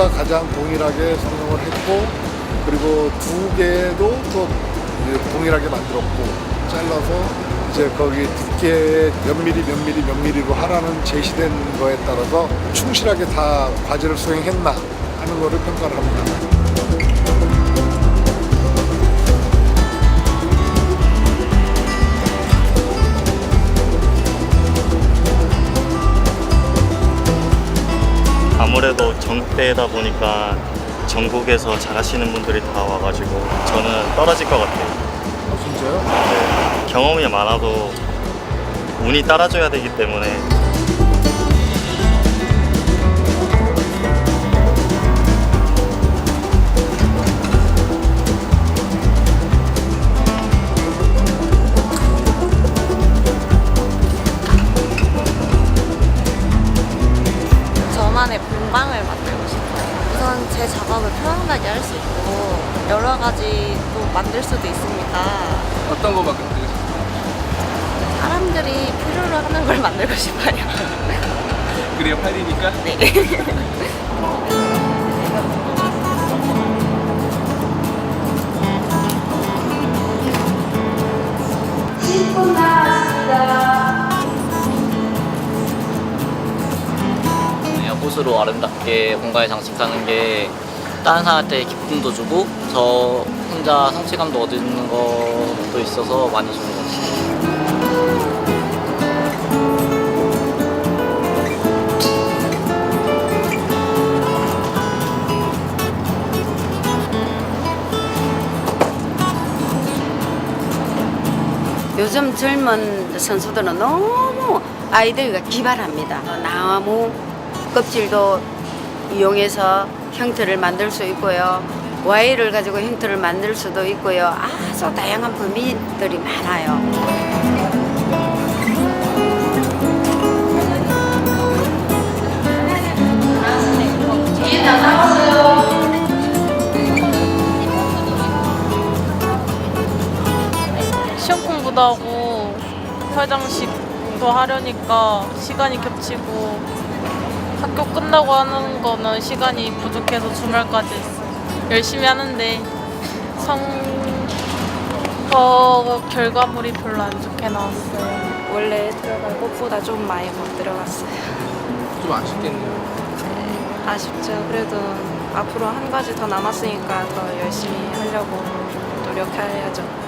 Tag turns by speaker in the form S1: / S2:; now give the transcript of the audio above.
S1: 모두가 가장 동일하게 성형을 했고 그리고 두 개도 또 동일하게 만들었고 잘라서 이제 거기 두께 몇 미리 몇 미리 몇 미리로 하라는 제시된 거에 따라서 충실하게 다 과제를 수행했나 하는 거를 평가를 합니다.
S2: 아무래도 전국대회다 보니까 전국에서 잘하시는 분들이 다 와가지고 저는 떨어질 것 같아요.
S1: 아, 진짜요?
S2: 네, 경험이 많아도 운이 따라줘야 되기 때문에
S3: 제 작업을 편안하게 할 수 있고 여러 가지 또 만들 수도 있습니다.
S4: 어떤 거 만들고 싶어요?
S3: 사람들이 필요로 하는 걸 만들고 싶어요.
S4: 그래야 팔리니까?
S3: 네.
S5: 그냥 꽃으로 아름답게 공간에 장식하는 게 다른 사람한테 기쁨도 주고 저 혼자 성취감도 얻는 것도 있어서 많이 좋은 것 같아요.
S6: 요즘 젊은 선수들은 너무 아이디어가 기발합니다. 나무 껍질도 이용해서 형태를 만들 수 있고요. 와이를 가지고 형태를 만들 수도 있고요. 아주 다양한 범위들이 많아요.
S7: 시험 공부도 하고 화장식도 하려니까 시간이 겹치고 학교 끝나고 하는 거는 시간이 부족해서 주말까지. 열심히 하는데 성거 결과물이 별로 안 좋게 나왔어요.
S8: 원래 들어갈 꽃보다 좀 많이 못 들어갔어요.
S4: 좀 아쉽겠네요.
S8: 아쉽죠. 그래도 앞으로 한 가지 더 남았으니까 더 열심히 하려고 노력해야죠.